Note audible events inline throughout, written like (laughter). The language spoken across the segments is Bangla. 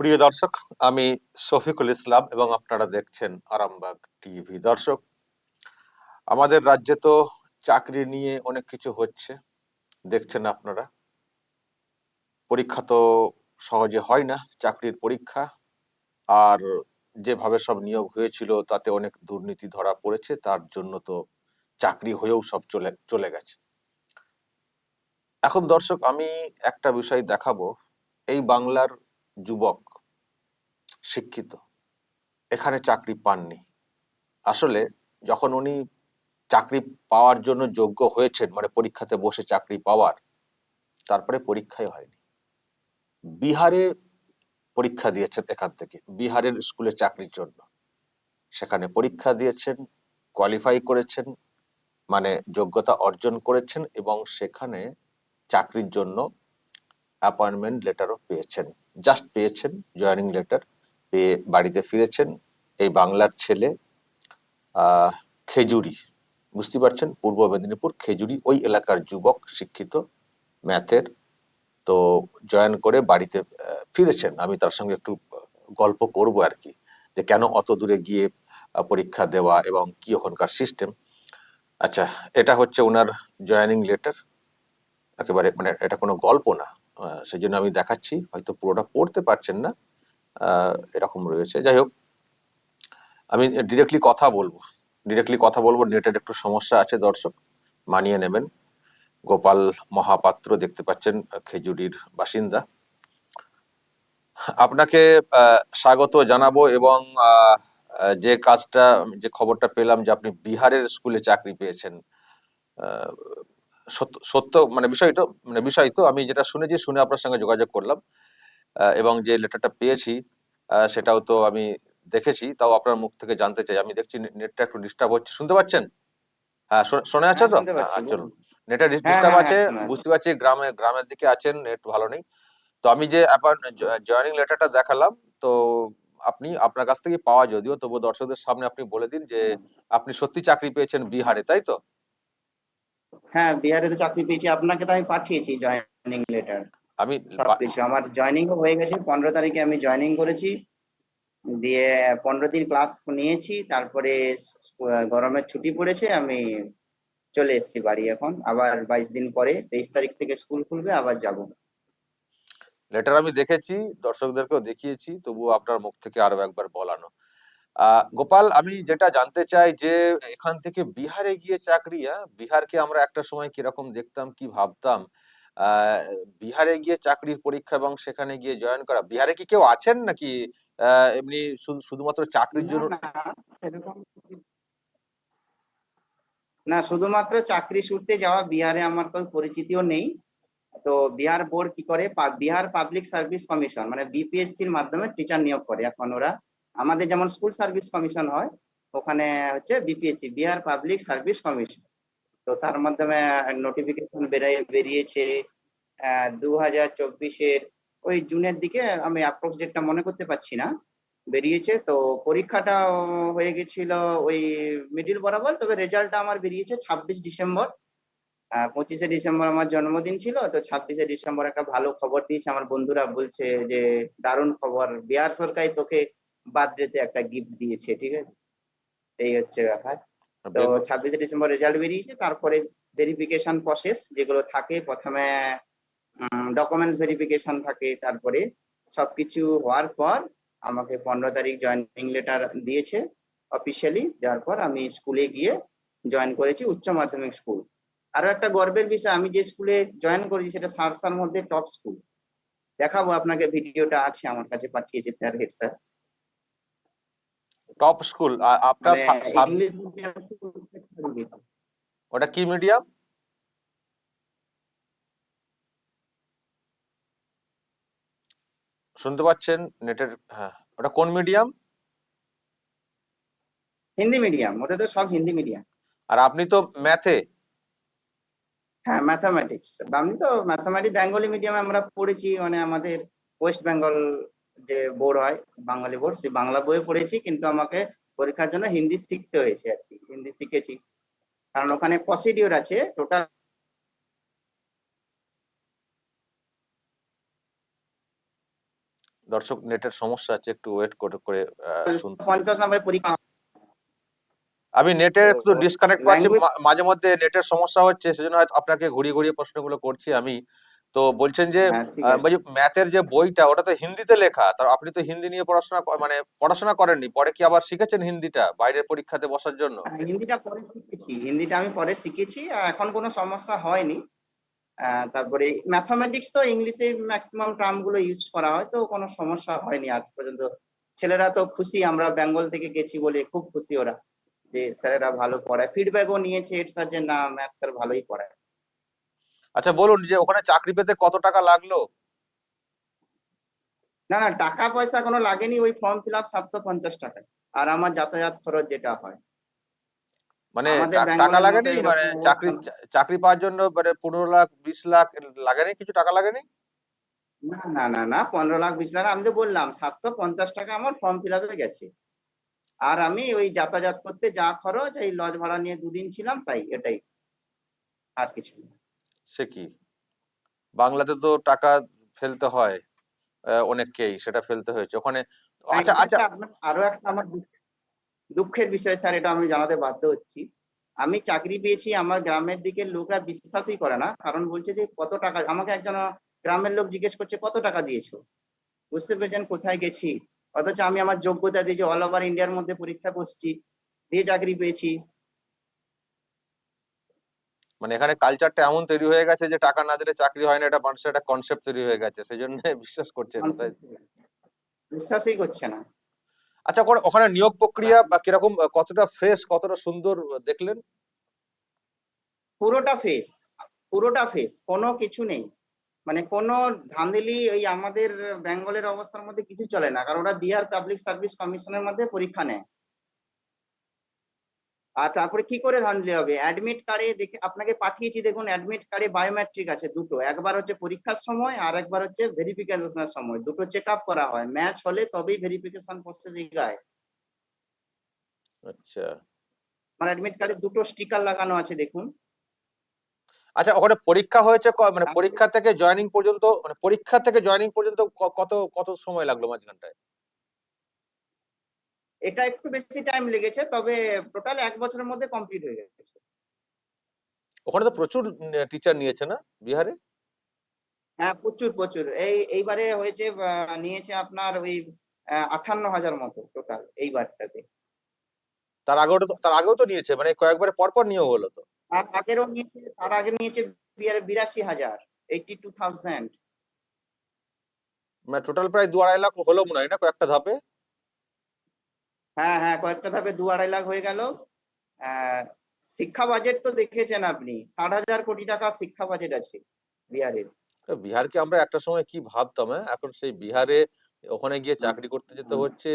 প্রিয় দর্শক, আমি শফিকুল ইসলাম এবং আপনারা দেখছেন আরামবাগ টিভি। দর্শক, আমাদের রাজ্যে তো চাকরি নিয়ে অনেক কিছু হচ্ছে, দেখছেন আপনারা। পরীক্ষা তো সহজে হয় না, চাকরির পরীক্ষা। আর যেভাবে সব নিয়োগ হয়েছিল, তাতে অনেক দুর্নীতি ধরা পড়েছে, তার জন্য তো চাকরি হয়েও সব চলে চলে গেছে। এখন দর্শক, আমি একটা বিষয় দেখাবো। এই বাংলার যুবক শিক্ষিত। এখানে চাকরি পাননি। আসলে যখন উনি চাকরি পাওয়ার জন্য যোগ্য হয়েছেন মানে পরীক্ষাতে বসে চাকরি পাওয়ার, তারপরে পরীক্ষাই হয়নি। বিহারে পরীক্ষা দিয়েছেন এখান থেকে, বিহারের স্কুলে চাকরির জন্য। সেখানে পরীক্ষা দিয়েছেন কোয়ালিফাই করেছেন মানে যোগ্যতা অর্জন করেছেন এবং সেখানে চাকরির জন্য অ্যাপয়েন্টমেন্ট লেটারও পেয়েছেন। জাস্ট পেয়েছেন জয়েনিং লেটার পেয়ে বাড়িতে ফিরেছেন এই বাংলার ছেলে খেজুরি। বুঝতে পারছেন, পূর্ব মেদিনীপুর খেজুরি ওই এলাকার যুবক, শিক্ষিত, ম্যাথের। তো জয়েন করে বাড়িতে ফিরেছেন। আমি তার সঙ্গে একটু গল্প করব আর কি, যে কেন অত দূরে গিয়ে পরীক্ষা দেওয়া এবং কি ওখানকার সিস্টেম আচ্ছা এটা হচ্ছে ওনার জয়েনিং লেটার একেবারে মানে এটা কোনো গল্প না সেই জন্য আমি দেখাচ্ছি, হয়তো পুরোটা পড়তে পারছেন না। এরকম রয়েছে। যাই হোক, আমি ডিরেক্টলি কথা বলব। ডিরেক্টলি কথা বলব, নেটের একটু সমস্যা আছে, দর্শক, মানিয়ে নেবেন। গোপাল মহাপাত্র দেখতে পাচ্ছেন, খেজুরির বাসিন্দা। আপনাকে স্বাগত জানাব এবং যে কাজটা, যে খবরটা পেলাম যে আপনি বিহারের স্কুলে চাকরি পেয়েছেন সত্য মানে বিষয় তো মানে বিষয় তো আমি যেটা শুনেছি, শুনে আপনার সঙ্গে যোগাযোগ করলাম। এবং যে লেটারটা পেয়েছি সেটাও তো আমি দেখেছি তাও আপনার মুখ থেকে জানতে চাই। আমি দেখছি নেটটা একটু ডিস্টার্ব হচ্ছে। শুনতে পাচ্ছেন? হ্যাঁ শোনা যাচ্ছে হ্যাঁ, তো? চলুন। নেটটা ডিস্টার্ব আছে হ্যাঁ, বুঝতে পারছি গ্রামে গ্রামের দিকে আছেন নেট ভালো নেই তো আমি যে জয়েনিং লেটারটা দেখালাম তো আপনি আপনার কাছ থেকে পাওয়া যদিও তবু দর্শকদের সামনে আপনি বলে দিন যে আপনি সত্যি চাকরি পেয়েছেন বিহারে তাই তো? হ্যাঁ বিহারে তো চাকরি পেয়েছি। আপনাকে তো আমি পাঠিয়েছি জয়েনিং লেটার আমি আমার জয়েনিং হয়ে গেছে পনেরো তারিখে আমি জয়েনিং করেছি। দিয়ে পনেরো দিন ক্লাস নিয়েছি তারপরে গরমের ছুটি পড়েছে আমি চলে এসেছি বাড়ি এখন। আবার বাইশ দিন পরে তেইশ তারিখ থেকে স্কুল খুলবে আবার যাব। লেটার আমি দেখেছি দর্শকদেরকেও দেখিয়েছি তবুও আপনার মুখ থেকে আরও একবার বলানো। আহ, গোপাল আমি যেটা জানতে চাই যে এখান থেকে বিহারে গিয়ে চাকরি হ্যাঁ? বিহারকে আমরা একটা সময় কীরকম দেখতাম কি ভাবতাম? বিহারে গিয়ে চাকরির পরীক্ষা এবং সেখানে গিয়ে জয়েন করা। বিহারে কি কেউ আছেন নাকি এমনি শুধুমাত্র চাকরির জন্য? না, শুধুমাত্র চাকরি সূত্রে যাওয়া বিহারে আমার কোনো পরিচিতিও নেই। তো বিহার বোর্ড কি করে? বিহার পাবলিক সার্ভিস কমিশন মানে বিপিএসসি এর মাধ্যমে টিচার নিয়োগ করে এখন ওরা। আমাদের যেমন স্কুল সার্ভিস কমিশন হয় ওখানে হচ্ছে BPSC Bihar public service commission. তো তার মাধ্যমে নোটিফিকেশন বেরিয়েছে দু হাজার চব্বিশের ওই জুনের দিকে আমি অ্যাপ্রক্স ডেটটা মনে করতে পারছি না। বেরিয়েছে, তো পরীক্ষাটা হয়ে গেছিল ওই মিডিল বরাবর, তবে রেজাল্টটা আমার বেরিয়েছে ছাব্বিশ ডিসেম্বর। পঁচিশে ডিসেম্বর আমার জন্মদিন ছিল, তো ছাব্বিশে ডিসেম্বর একটা ভালো খবর দিয়েছে। আমার বন্ধুরা বলছে যে, দারুণ খবর, বিহার সরকার তোকে বার্থডেতে একটা গিফট দিয়েছে। ঠিক আছে? এই হচ্ছে ব্যাপার। তো ছাব্বিশে ডিসেম্বর রেজাল্ট বেরিয়েছে তারপরে ভেরিফিকেশন প্রসেস যেগুলো থাকে প্রথমে ডকুমেন্টস ভেরিফিকেশন থাকে তারপরে সবকিছু হওয়ার পর আমাকে পনেরো তারিখ জয়েনিং লেটার দিয়েছে অফিসিয়ালি দেওয়ার পর আমি স্কুলে গিয়ে জয়েন করেছি উচ্চ মাধ্যমিক স্কুল আরও একটা গর্বের বিষয় আমি যে স্কুলে জয়েন করেছি সেটা সারসার মধ্যে টপ স্কুল দেখাবো আপনাকে ভিডিওটা আছে আমার কাছে পাঠিয়েছে sir head sir top school আপনার মানে ওটা কি মিডিয়াম শুনতে পাচ্ছেন? নেটের হ্যাঁ ওটা কোন মিডিয়াম হিন্দি মিডিয়াম ওটা তো সব হিন্দি মিডিয়াম আর আপনি তো ম্যাথে হ্যাঁ ম্যাথামেটিক্স আমি তো ম্যাথামেটিক্স বেঙ্গলি মিডিয়ামে আমরা পড়েছি মানে আমাদের ওয়েস্ট বেঙ্গল যে বোর্ড হয় বাঙালি বোর্ড সেই বাংলা বইয়ে পড়েছি কিন্তু আমাকে পরীক্ষার জন্য হিন্দি শিখতে হয়েছে আর কি হিন্দি শিখেছি। কারণ ওখানে প্রসিডিওর আছে টোটাল দর্শক নেটের সমস্যা আছে একটু ওয়েট করে করে শুনতে। পঞ্চাশ নম্বরের পরীক্ষা আমি নেটের একটু ডিসকানেক্ট পাচ্ছি মাঝে মধ্যে নেটের সমস্যা হচ্ছে সেজন্য হয়তো আপনাকে ঘুরিয়ে ঘুরিয়ে প্রশ্নগুলো করছি আমি। তো বলছেন যে হ্যাঁ, বলছি ম্যাথের যে বইটা ওটা তো হিন্দিতে লেখা তার আপনি তো হিন্দি নিয়ে পড়াশোনা মানে পড়াশোনা করেননি পরে কি আবার শিখেছেন হিন্দিটা বাইরের পরীক্ষাতে বসার জন্য? হ্যাঁ, হিন্দিটা পরে শিখেছি হিন্দিটা আমি পরে শিখেছি এখন কোনো সমস্যা হয়নি। তারপরে ম্যাথামেটিক্স তো ইংলিশে ম্যাক্সিমাম টার্মগুলো ইউজ করা হয় তো কোনো সমস্যা হয়নি আজ পর্যন্ত। ছেলেরা তো খুশি আমরা বেঙ্গল থেকে গেছি বলে খুব খুশি ওরা যে স্যারেরা ভালো পড়ায়। ফিডব্যাকও নিয়েছে এর স্যার যে না ম্যাথ স্যার ভালোই পড়ায়। আচ্ছা বলুন যে ওখানে চাকরি পেতে কত টাকা লাগল? না না টাকা পয়সা কোনো লাগেনি ওই ফর্ম ফিল আপ সাতশো পঞ্চাশ টাকা আর আমার যাতায়াত খরচ যেটা হয়। মানে টাকা লাগেনি? মানে চাকরি চাকরি পাওয়ার জন্য মানে পনেরো লাখ বিশ লাখ লাগেনি? কিছু টাকা লাগেনি? না না না না পনেরো লাখ বিশ লাখ আমি তো বললাম সাতশো পঞ্চাশ টাকা আমার ফর্ম ফিল আপে গেছে। আর আমি ওই যাতায়াত করতে যা খরচ এই লজ ভাড়া নিয়ে দুদিন ছিলাম তাই এটাই। আর কিছু না। সে কি? বাংলাতে তো টাকা ফেলতে হয় অনেককেই সেটা ফেলতে হয়েছে। ওখানে আচ্ছা আচ্ছা। আরও একটা আমার দুঃখের বিষয় স্যার এটা আমি জানাতে বাধ্য হচ্ছি। আমি চাকরি পেয়েছি আমার গ্রামের দিকের লোকরা বিশ্বাসই করে না কারণ বলছে যে কত টাকা আমাকে একজন গ্রামের লোক জিজ্ঞেস করছে কত টাকা দিয়েছ? বুঝতে পেরেছেন কোথায় গেছি? অথচ আমি আমার যোগ্যতা দিয়ে যে অল ওভার ইন্ডিয়ার মধ্যে পরীক্ষা বসছি দিয়ে চাকরি পেয়েছি। মানে এখানে কালচারটা এমন তৈরি হয়ে গেছে যে টাকা না দিলে চাকরি হয় না এটা মানুষের একটা কনসেপ্ট তৈরি হয়ে গেছে সেই জন্য (laughs) বিশ্বাস করছে না তাই বিশ্বাসই করছে না। আচ্ছা ওখানে- ওখানে নিয়োগ প্রক্রিয়া বা কীরকম কতটা ফ্রেশ কতটা সুন্দর দেখলেন? পুরোটা ফেস পুরোটা ফেস কোনো কিছু নেই। মানে কোনো ধাঁধেলি ওই আমাদের বেঙ্গলের অবস্থার মধ্যে কিছু চলে না কারণ ওরা বিহার পাবলিক সার্ভিস কমিশনের মধ্যে পরীক্ষা নেয়। আর তারপরে কি করে ধাঁধলি হবে? অ্যাডমিট কার্ডে দেখে আপনাকে পাঠিয়েছি দেখুন অ্যাডমিট কার্ডে বায়োমেট্রিক আছে দুটো। একবার হচ্ছে পরীক্ষার সময় আর একবার হচ্ছে ভেরিফিকেশনের সময়। দুটো চেক আপ করা হয়। ম্যাচ হলে তবেই ভেরিফিকেশন প্রসেস এগায়। আচ্ছা। আমার অ্যাডমিট কার্ডে দুটো স্টিকার লাগানো আছে দেখুন। আচ্ছা ওখানে পরীক্ষা হয়েছে মানে আমি- পরীক্ষা থেকে জয়েনিং পর্যন্ত মানে পরীক্ষা থেকে জয়েনিং পর্যন্ত কত কত সময় লাগল মাঝখানটায়? এটা একটু বেশি টাইম লেগেছে তবে টোটাল এক বছরের মধ্যে কমপ্লিট হয়ে গেছে। ওখানে তো প্রচুর টিচার নিয়েছে না বিহারে? হ্যাঁ প্রচুর প্রচুর। এই এইবারে হয়েছে নিয়েছে আপনার ওই আঠান্ন হাজার মতো টোটাল এইবারটাতে। তার আগেও তো তার আগেও তো নিয়েছে মানে কয়েকবারে পর পর নিয়োগ হলো তো। তার আগেরও নিয়েছে তার আগে নিয়েছে বিরাশি হাজার এইটি টু থাউজেন্ড মানে টোটাল প্রায় দু আড়াই লাখ হলো মনে হয় না কয়েকটা ধাপে? হ্যাঁ হ্যাঁ কয়েকটা ধাপে দু আড়াই লাখ হয়ে গেল। শিক্ষা বাজেট তো দেখেছেন আপনি ষাট হাজার কোটি টাকা শিক্ষা বাজেট আছে বিহারের। বিহারকে আমরা একটা সময় কি ভাবতাম হ্যাঁ? এখন সেই বিহারে ওখানে গিয়ে চাকরি করতে যেতে হচ্ছে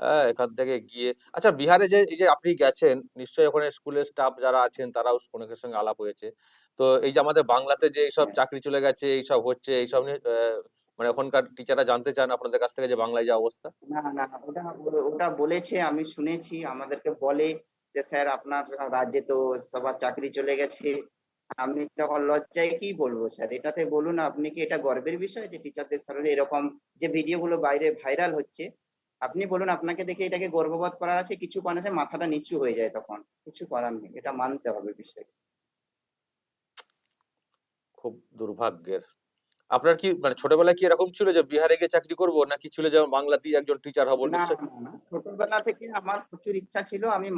হ্যাঁ এখান থেকে গিয়ে। আচ্ছা বিহারে যে এই যে আপনি গেছেন নিশ্চয়ই ওখানে স্কুলের স্টাফ যারা আছেন তারাও অনেকের সঙ্গে আলাপ হয়েছে। তো এই যে আমাদের বাংলাতে যে এইসব হ্যাঁ। চাকরি চলে গেছে এইসব হচ্ছে এইসব নিয়ে মানে ওখানকার টিচাররা জানতে চান আপনাদের কাছ থেকে যে বাংলায় যে অবস্থা? না না ওটা ওটা বলেছে আমি শুনেছি আমাদেরকে বলে যে স্যার আপনার রাজ্যে তো সবার চাকরি চলে গেছে। আমি তখন লজ্জায় কি বলব স্যার? এটাতে বলুন আপনি কি এটা গর্বের বিষয় যে টিচারদের সামনে এরকম যে ভিডিও গুলো বাইরে ভাইরাল হচ্ছে? আপনি বলুন আপনাকে দেখে এটাকে গর্ববোধ করার আছে? কিছু আছে মাথাটা নিচু হয়ে যায় তখন। কিছু করার নেই এটা মানতে হবে বিষয় খুব দুর্ভাগ্যের আপনার কি মানে ছোটবেলায় কি এরকম ছিল যে বিহারে গিয়ে চাকরি করব নাকি ছিল যে বাংলাতেই একজন টিচার হব নিশ্চয়? ছোটবেলা থেকে আমার প্রচুর ইচ্ছা ছিল আমি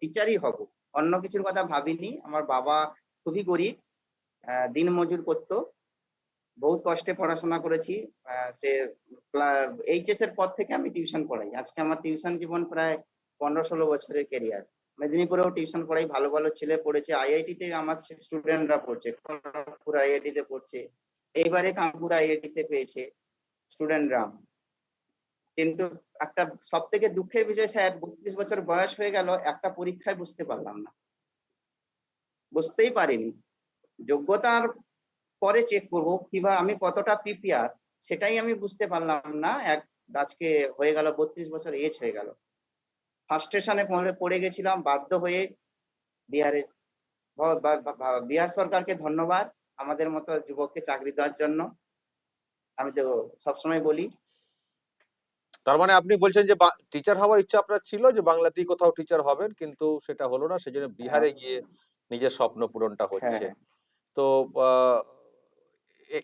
টিচারই হব। অন্য কিছুর কথা ভাবিনি। আমার বাবা খুবই গরিব দিন মজুর করতো। বহুত কষ্টে পড়াশোনা করেছি। সে এইচএস এর পর থেকে আমি টিউশন পড়াই। আজকে আমার টিউশন জীবন প্রায় পনেরো ষোলো বছরের ক্যারিয়ার মেদিনীপুরেও টিউশন পড়াই। ভালো ভালো ছেলে পড়েছে। আইআইটি তে আমার স্টুডেন্টরা পড়ছে। খড়গপুর আইআইটি তে পড়ছে। এইবারে কানপুর আইআইটি তে পেয়েছে স্টুডেন্টরা কিন্তু একটা সব থেকে দুঃখের বিষয়, স্যার, বত্রিশ বছর বয়স হয়ে গেল, একটা পরীক্ষায় বুঝতে পারলাম না। বুঝতেই পারিনি। যোগ্যতার পরে চেক করব, কিংবা আমি কতটা পিপিআর সেটাই আমি বুঝতে পারলাম না। এক, আজকে হয়ে গেল, বত্রিশ বছর এজ হয়ে গেল। ফার্স্টেশনে পড়ে গেছিলাম, বাধ্য হয়ে বিহারে বিহার সরকারকে ধন্যবাদ। আমাদের মতো যুবককে চাকরি দেওয়ার জন্য। আমি তো সবসময় বলি। তার মানে আপনি বলছেন যে টিচার হওয়ার ইচ্ছা আপনার ছিল যে বাংলাতেই কোথাও টিচার হবেন কিন্তু সেটা হলো না সেজন্য বিহারে গিয়ে নিজের স্বপ্ন পূরণটা হচ্ছে। হ্যাঁ। তো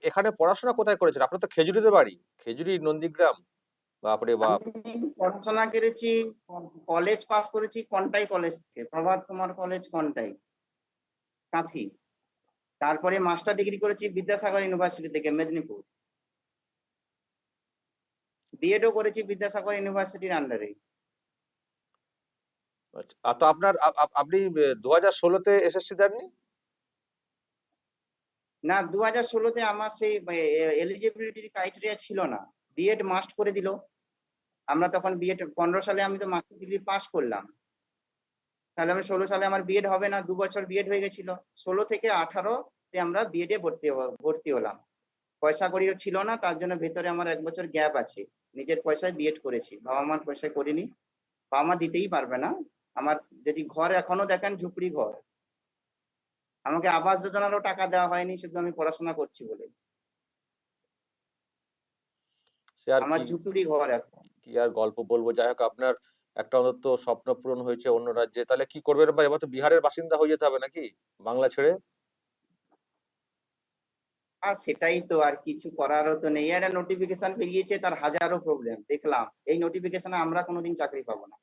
এখানে পড়াশোনা কোথায় করেছেন? আপনার তো খেজুরিতে বাড়ি খেজুরি নন্দীগ্রাম বাপরে বাপ। পড়াশোনা করেছি কলেজ পাস করেছি কন্টাই কলেজ থেকে। প্রভাত কুমার কলেজ কন্টাই। কাঁথি। তারপরে মাস্টার ডিগ্রি করেছি বিদ্যাসাগর ইউনিভার্সিটি থেকে মেদিনীপুর। বিএডও করেছি বিদ্যাসাগর ইউনিভার্সিটির আন্ডারে আচ্ছা, তো আপনার আপ- আপ- আপনি দু হাজার ষোলোতে এসএসসি দেননি? না দু হাজার ষোলোতে আমার সেই এলিজিবিলিটির ক্রাইটেরিয়া ছিল না। বিএড মাস্ট করে দিল। আমরা তখন বিএড পনেরো সালে আমি তো মাস্টার ডিগ্রি পাস করলাম। তাহলে আমি ষোলো সালে আমার বিএড হবে না দু বছর বিএড হয়ে গেছিল। ষোলো থেকে আঠারো তে আমরা বিএড এ ভর্তি ভর্তি হলাম। পয়সা করিও ছিল না তার জন্য ভেতরে আমার এক বছর গ্যাপ আছে। নিজের পয়সায় বিএড করেছি বাবা মার পয়সায় করিনি। বাবা মা দিতেই পারবে না। আমার যদি ঘর এখনও দেখেন ঝুপড়ি ঘর। আমাকে আবাস যোজনারও টাকা দেওয়া হয়নি শুধু আমি পড়াশোনা করছি বলে। আমার ঝুপড়ি ঘর এখন। কি আর গল্প বলব? যাই হোক আপনার একটা অন্তত স্বপ্ন পূরণ হয়েছে অন্য রাজ্যে। তাহলে কি করবে এবার তো বিহারের বাসিন্দা হয়ে যেতে হবে নাকি? বাংলা ছেড়ে? আর সেটাই তো, আর কিছু করারও তো নেই। একটা নোটিফিকেশন বেরিয়েছে তার হাজারো প্রবলেম দেখলাম। এই নোটিফিকেশনে আমরা কোনোদিন চাকরি পাবো না।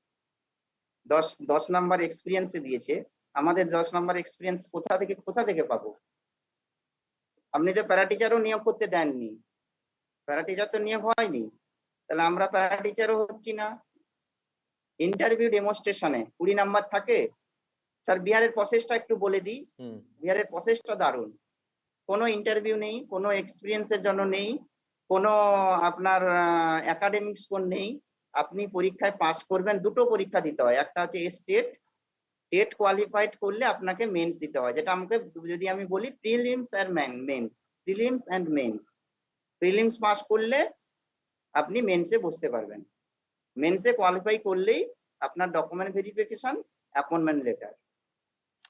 দশ দশ নাম্বার এক্সপিরিয়েন্সে দিয়েছে। আমাদের দশ নাম্বার এক্সপিরিয়েন্স কোথা থেকে কোথা থেকে পাবো? আপনি তো প্যারা টিচারও নিয়োগ করতে দেননি প্যারা টিচার তো নিয়োগ হয়নি। তাহলে আমরা প্যারা টিচারও হচ্ছি না। ইন্টারভিউ ডেমনস্ট্রেশনে কুড়ি নাম্বার থাকে। স্যার বিহারের প্রসেসটা একটু বলে দিই। বিহারের প্রসেসটা দারুণ। কোনো ইন্টারভিউ নেই কোনো এক্সপিরিয়েন্সের জন্য নেই কোনো আপনার একাডেমিক স্কোর নেই। আপনি পরীক্ষায় পাস করবেন দুটো পরীক্ষা দিতে হয়। একটা হচ্ছে স্টেট টেট কোয়ালিফাইড করলে আপনাকে মেন্স দিতে হয়। যেটা আমাকে যদি আমি বলি prelims R mains prelims and mains prelims pass করলে আপনি মেন্সে বসতে পারবেন। মেন্সে কোয়ালিফাই করলেই আপনার ডকুমেন্ট ভেরিফিকেশন অ্যাপয়েন্টমেন্ট লেটার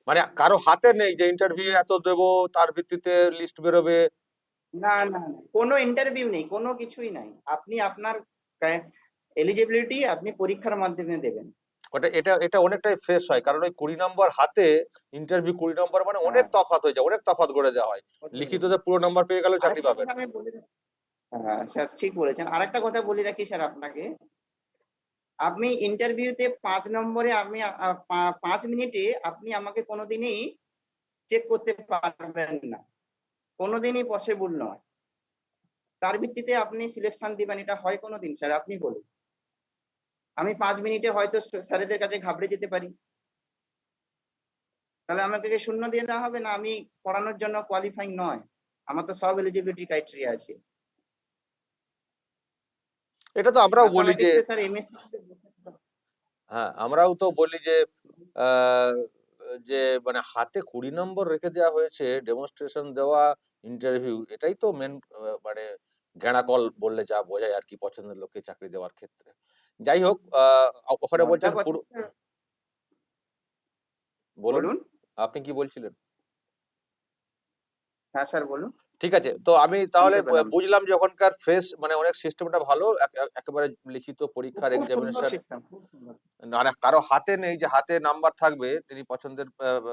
মানে কারও হাতে নেই যে ইন্টারভিউ এত দেবো তার ভিত্তিতে লিস্ট বেরোবে। না না না, কোনো ইন্টারভিউ নেই কোনো কিছুই নাই। আপনি আপনার এলিজিবিলিটি আপনি পরীক্ষার মাধ্যমে দেবেন। ওটা এটা এটা অনেকটাই ফ্রেশ হয় কারণ ওই কুড়ি নম্বর হাতে ইন্টারভিউ কুড়ি নম্বর মানে অনেক হ্যাঁ। তফাৎ হয়ে যায় অনেক তফাৎ করে দেওয়া হয়। লিখিত লিখিততে পুরো নম্বর পেয়ে গেলেও চাকরি পাবেন। হ্যাঁ স্যার ঠিক বলেছেন। আরেকটা কথা বলি রাখি স্যার আপনাকে। আপনি ইন্টারভিউতে পাঁচ নম্বরে আপনি, আ- আ- পা- পাঁচ মিনিটে আপনি আমাকে কোনোদিনই চেক করতে পারবেন না। কোনোদিনই পসিবল নয়। তার ভিত্তিতে আপনি সিলেকশন দিবেন, এটা হয় কোনোদিন স্যার আপনি বলুন। আমি পাঁচ মিনিটে হয়তো স্যারেদের কাছে ঘাবড়ে যেতে পারি। তাহলে আমাকে শূন্য দিয়ে দেওয়া হবে না? আমি পড়ানোর জন্য কোয়ালিফাইং নয়। আমার তো সব এলিজিবিলিটি ক্রাইটেরিয়া আছে। এটা তো আমরাও বলি যে হ্যাঁ আমরাও তো বলি যে যে মানে হাতে কুড়ি নম্বর রেখে দেওয়া হয়েছে ডেমনস্ট্রেশন দেওয়া ইন্টারভিউ এটাই তো মেন মানে জ্ঞানাকল বললে যা বোঝায় আর কি পছন্দের লোককে চাকরি দেওয়ার ক্ষেত্রে। যাই হোক আহ, ওখানে বলছেন বলুন। আপনি কি বলছিলেন? হ্যাঁ স্যার বলুন। ঠিক আছে? তো আমি তাহলে বুঝলাম যে ওখানকার ফ্রেশ মানে অনেক সিস্টেমটা ভালো এক- এক- একেবারে লিখিত পরীক্ষার এক্সামিনেশন মানে কারও হাতে নেই যে হাতে নাম্বার থাকবে তিনি পছন্দের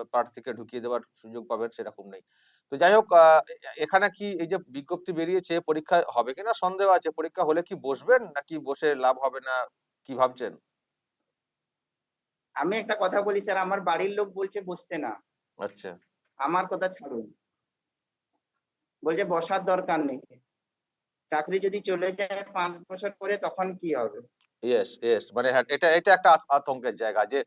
প্রার্থীকে ঢুকিয়ে দেওয়ার সুযোগ পাবেন সেরকম নেই। তো যাই হোক এখানে কি এই যে বিজ্ঞপ্তি বেরিয়েছে পরীক্ষা হবে কিনা সন্দেহ আছে? পরীক্ষা হলে কি বসবেন নাকি বসে লাভ হবে না? কি ভাবছেন? আমি একটা কথা বলি স্যার আমার বাড়ির লোক বলছে বসতে না। আচ্ছা। আমার কথা ছাড়ুন। বলছে বসার দরকার নেই। চাকরি যদি চলে যায় পাঁচ বছর পরে তখন কি হবে? ইয়েস ইয়েস মানে হ্যাঁ, এটা এটা একটা আতঙ্কের জায়গা যে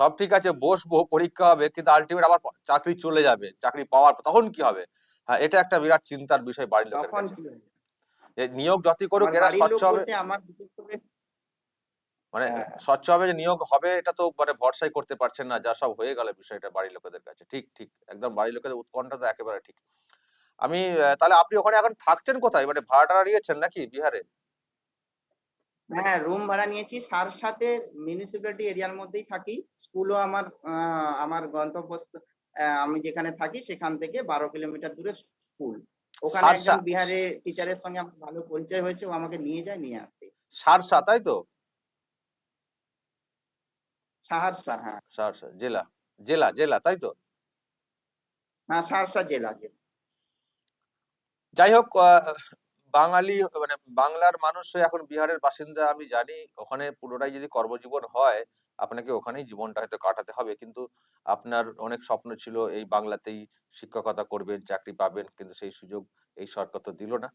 সব ঠিক আছে বসবো পরীক্ষা হবে কিন্তু আলটিমেট আবার চাকরি চলে যাবে চাকরি পাওয়ার তখন কি হবে? হ্যাঁ এটা একটা বিরাট চিন্তার বিষয় বাড়ির লোকের কাছে। নিয়োগ যতই করুক এরা স্বচ্ছ হবে। আমার বিশেষ করে মানে হ্যাঁ। স্বচ্ছ হবে যে নিয়োগ হবে এটা তো মানে ভরসাই করতে পারছেন না যা সব হয়ে গেল বিষয়টা বাড়ির লোকেদের কাছে। ঠিক ঠিক একদম বাড়ির লোকেদের উৎকণ্ঠা তো একেবারে ঠিক। আমি তাহলে আপনি ওখানে এখন থাকছেন কোথায়? মানে ভাড়াটা নিয়েছেন নাকি বিহারে? হ্যাঁ রুম ভাড়া নিয়েছি। সার সাথে মিউনিসিপ্যালিটি এরিয়ার মধ্যেই থাকি। স্কুলও আমার আমার গন্তব্যস্থ আমি যেখানে থাকি সেখান থেকে বারো কিলোমিটার দূরে স্কুল ওখানে একজন বিহারে টিচারের সঙ্গে আমার ভালো পরিচয় হয়েছে। ও আমাকে নিয়ে যায় নিয়ে আসে। সারসা তাই তো? সাহারসা হ্যাঁ। সারসা জেলা। জেলা জেলা তাই তো? হ্যাঁ সারসা জেলা জেলা। যাই হোক বাঙালি মানে বাংলার মানুষ এখন বিহারের বাসিন্দা আমি জানি, ওখানে পুরোটাই যদি কর্মজীবন হয়, আপনাকে ওখানেই জীবনটা হয়তো কাটাতে হবে। কিন্তু আপনার অনেক স্বপ্ন ছিল, এই বাংলাতেই শিক্ষকতা করবেন, চাকরি পাবেন, কিন্তু সেই সুযোগ এই সরকার তো দিল না।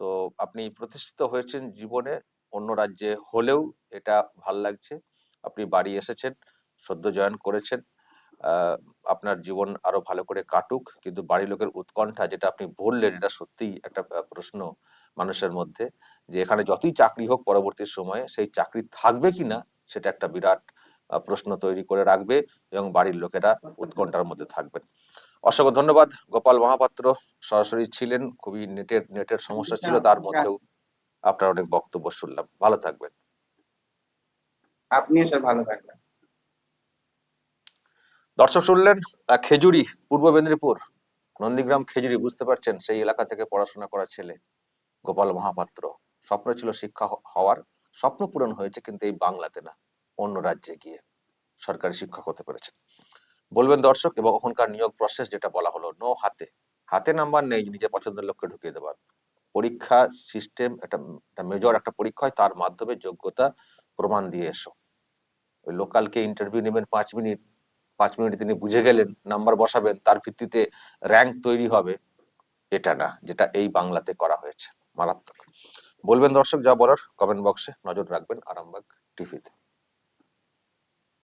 তো আপনি প্রতিষ্ঠিত হয়েছেন জীবনে, অন্য রাজ্যে হলেও এটা ভালো লাগছে। আপনি বাড়ি এসেছেন, সদ্য জয়েন করেছেন। আপনার জীবন আরও ভালো করে কাটুক কিন্তু বাড়ির লোকের উৎকণ্ঠা যেটা আপনি বললেন এটা সত্যিই একটা প্রশ্ন মানুষের মধ্যে যে এখানে যতই চাকরি হোক পরবর্তী সময়ে সেই চাকরি থাকবে কিনা সেটা একটা বিরাট প্রশ্ন তৈরি করে রাখবে এবং বাড়ির লোকেরা উৎকণ্ঠার মধ্যে থাকবেন অসংখ্য ধন্যবাদ। গোপাল মহাপাত্র সরাসরি ছিলেন খুবই নেটের নেটের সমস্যা ছিল তার মধ্যেও আপনার অনেক বক্তব্য শুনলাম। ভালো থাকবেন। আপনিও স্যার ভালো থাকবেন। দর্শক শুনলেন খেজুরি, পূর্ব মেদিনীপুর, নন্দীগ্রাম খেজুরি, বুঝতে পারছেন, সেই এলাকা থেকে পড়াশোনা করা ছেলে গোপাল মহাপাত্র। স্বপ্ন ছিল শিক্ষা হওয়ার, স্বপ্ন পূরণ হয়েছে কিন্তু এই বাংলাতে না, অন্য রাজ্যে গিয়ে সরকারি শিক্ষক হতে পেরেছেন বলবেন দর্শক, এবং ওখানকার নিয়োগ প্রসেস যেটা বলা হলো নো হাতে। হাতে নাম্বার নেই, নিজের পছন্দের লোককে ঢুকিয়ে দেওয়ার পরীক্ষা সিস্টেম একটা মেজর একটা পরীক্ষা হয়, তার মাধ্যমে যোগ্যতা প্রমাণ দিয়ে এসো। ওই লোকালকে ইন্টারভিউ নেবেন পাঁচ মিনিট পাঁচ মিনিটে তিনি বুঝে গেলেন, নাম্বার বসাবেন, তার ভিত্তিতে র্যাঙ্ক তৈরি হবে। এটা না, যেটা এই বাংলাতে করা হয়েছে, মারাত্মক। বলবেন দর্শক, যা বলার কমেন্ট বক্সে নজর রাখবেন আরামবাগ টিভিতে।